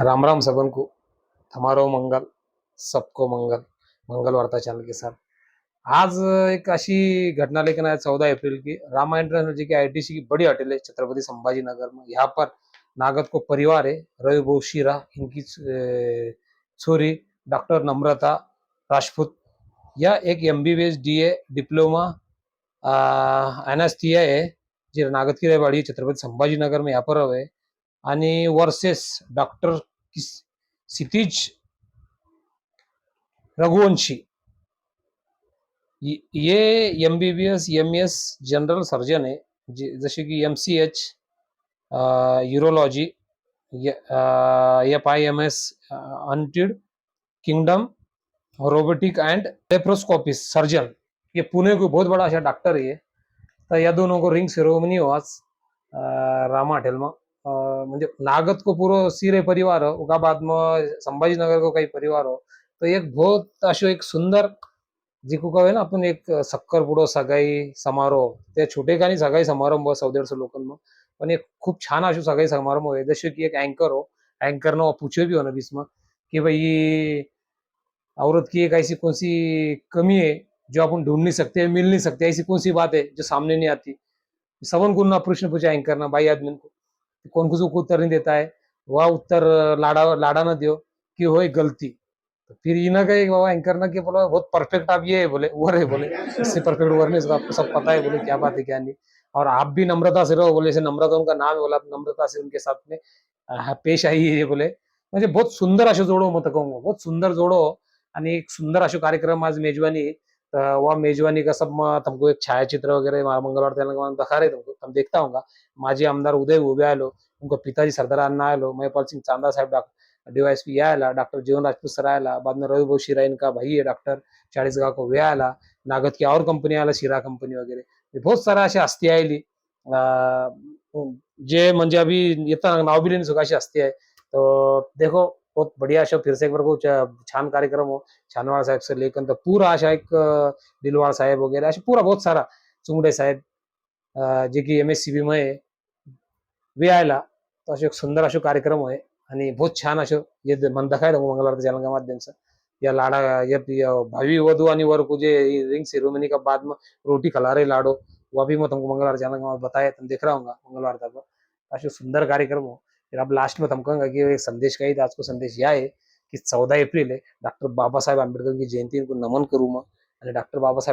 राम राम सबन को हमारो मंगल सबको मंगल। मंगल वार्ता चैनल के साथ आज एक अशी घटना लेकिन है चौदह अप्रैल की रामा इंटरनेशनल की आईटीसी की बड़ी होटल है छत्रपति संभाजी नगर में यहाँ पर नागद को परिवार है रवि बहु शीरा इनकी छोरी डॉक्टर नम्रता राजपूत. या एक M B B S D A diploma NSTI आहे जी नागद की वाडी छत्रपती संभाजीनगर में यहाँ पर आहे. आणि वर्सेस डॉक्टर क्षितिज रघुवंशी. ये- M B B S M S general surgeon आहे. जे जसे की M C H urology F I M S united kingdom robotic and laparoscopic surgeon ये पुणे को बहुत बड़ा अच्छा डॉक्टर है ये. तर या दोनों को रिंग सेरोमनी हो आज रामा होटल म्हणजे लागत को पूरो सिरे परिवार उका बाद में संभाजी नगर को काही परिवार. हो तो एक बहुत अशो एक सुंदर जिको कहे ना आपण एक सक्करपुडो सगाई समारोह. त्या छोटे काही सगाई समारंभ सौ दीडशे लोकांना. पण एक खूप छान अशो सगाई समारंभ आहे जसे की एक अँकर हो. अँकर ना पूछे भी हो ना बीच में. कि भाई औरत की एक ऐसी कौन सी कमी है जो अपन ढूंढ नहीं सकते मिल नहीं सकते ऐसी कौन सी बात है जो सामने नहीं आती. सबन को ना प्रश्न पूछा एंकर ना भाई आदमी को कौन कुछ उत्तर नहीं देता है वह उत्तर लाड़ा लाड़ा ना दियो कि हो गलती? तो फिर ये का एक बाबा एंकर ना कि बोला बहुत परफेक्ट आप ये है बोले वर है बोले. इससे परफेक्ट वर नहीं आपको सब पता है बोले क्या बात है क्या नहीं. और आप भी नम्रता से रहो बोले जैसे नम्रता उनका नाम है बोला नम्रता से उनके साथ में पेश आई है ये बोले. म्हणजे बहुत सुंदर असे जोडो मत कहूंगा बहुत सुंदर जोडो. आणि एक सुंदर असे कार्यक्रम आज मेजवानी वह मेजवानी का सब तुमको एक छायाचित्र वगैरह मंगलवार तेलंगाना दिखा रहे तुमको तुम देखता हूँ माजी आमदार उदय उभे आलो उनको पिताजी सरदार अण्णा आलो महिपाल सिंह चांदा साहब डॉक्टर डीवायएसपी आला डॉक्टर जीवन राजपूत सर आला बाद में रवि भाऊ शिरा इनका भाई है डॉक्टर चाळीसगाव को वे आला नागद की और कंपनी आला शिरा कंपनी वगैरे बहुत सारा अशी हस्ती आयली जे म्हणजे अभी येताना नाव भी सुखाशी हस्ती आहे तो देखो बहुत बढ़िया शो। फिर से एक बार बहुत छान कार्यक्रम हो छानवाड़ साहेब से लेकर तो पूरा अशा एक दिलवाड साहेब वगैरे असे पूरा बहुत सारा चुंगडे साहेब जे की एम एस सी बी मध्ये वे आयला तो अशो एक सुंदर अशो कार्यक्रम हो आहे आणि बहुत छान अशो ये मन दाखवायला मंगलवार जलंगा माध्यमचं या लाडा या या भावी वधू आणि वर को जे रिंग सेरेमनी का बाद में रोटी खिला रहे लाडो वह भी मैं तुमको मंगलवार जलंगा बताया तुम देख रहा हूँ मंगलवार तक। अशो सुंदर कार्यक्रम हो। फिर आप लास्ट में तुम कि एक संदेश का ही आज को संदेश यह है कि चौदह अप्रैल है। डॉक्टर बाबासाहेब आंबेडकर की जयंती नमन करूँ मैं आणि डॉक्टर बाबासाहेब